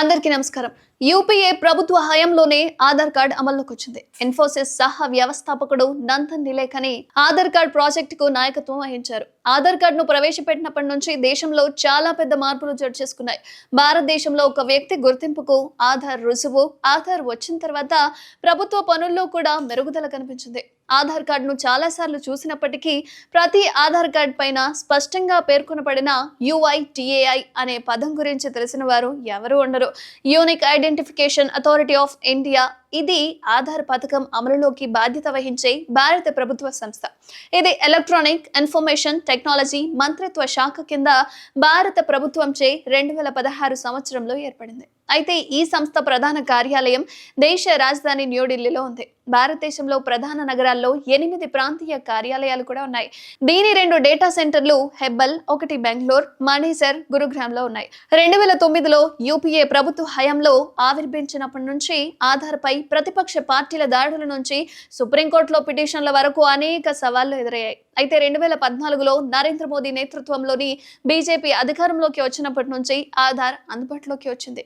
అందరికీ నమస్కారం. యూపీఏ ప్రభుత్వ హయాంలోనే ఆధార్ కార్డ్ అమల్లోకి వచ్చింది ఇన్ఫోసిస్ సహా వ్యవస్థాపకుడు నందన్ నిలేఖని ఆధార్ కార్డ్ ప్రాజెక్టుకు నాయకత్వం వహించారు. ఆధార్ కార్డును ప్రవేశపెట్టినప్పటి నుంచి దేశంలో చాలా పెద్ద మార్పులు చోటు చేసుకున్నాయి భారతదేశంలో ఒక వ్యక్తి గుర్తింపుకు ఆధార్ రుజువు ఆధార్ వచ్చిన తర్వాత ప్రభుత్వ పనుల్లో కూడా మెరుగుదల కనిపించింది. ఆధార్ కార్డును చాలాసార్లు చూసినప్పటికీ ప్రతి ఆధార్ కార్డ్ పైన స్పష్టంగా పేర్కొనబడిన యుఐటిఏఐ అనే పదం గురించి తెలిసిన వారు ఎవరు ఉండరు. Unique ID identification authority of India ఇది ఆధార్ పథకం అమలులోకి బాధ్యత వహించే భారత ప్రభుత్వ సంస్థ. ఇది ఎలక్ట్రానిక్ ఇన్ఫర్మేషన్ టెక్నాలజీ మంత్రిత్వ శాఖ కింద భారత ప్రభుత్వంచే రెండు వేల పదహారు సంవత్సరంలో ఏర్పడింది. అయితే ఈ సంస్థ ప్రధాన కార్యాలయం దేశ రాజధాని న్యూఢిల్లీలో ఉంది. భారతదేశంలో ప్రధాన నగరాల్లో ఎనిమిది ప్రాంతీయ కార్యాలయాలు కూడా ఉన్నాయి. దీని రెండు డేటా సెంటర్లు హెబ్బల్ ఒకటి బెంగళూరు మణిసర్ గురుగ్రామ్లో ఉన్నాయి. రెండు వేల తొమ్మిదిలో యూపీఏ ప్రభుత్వ హయాంలో ఆవిర్భించినప్పటి నుంచి ఆధార్పై ప్రతిపక్ష పార్టీల దాడుల నుంచి సుప్రీంకోర్టులో పిటిషన్ల వరకు అనేక సవాళ్ళు ఎదురయ్యాయి. అయితే రెండు వేల పద్నాలుగులో నరేంద్ర మోదీ నేతృత్వంలోని బీజేపీ అధికారంలోకి వచ్చినప్పటి నుంచి ఆధార్ అందుబాటులోకి వచ్చింది.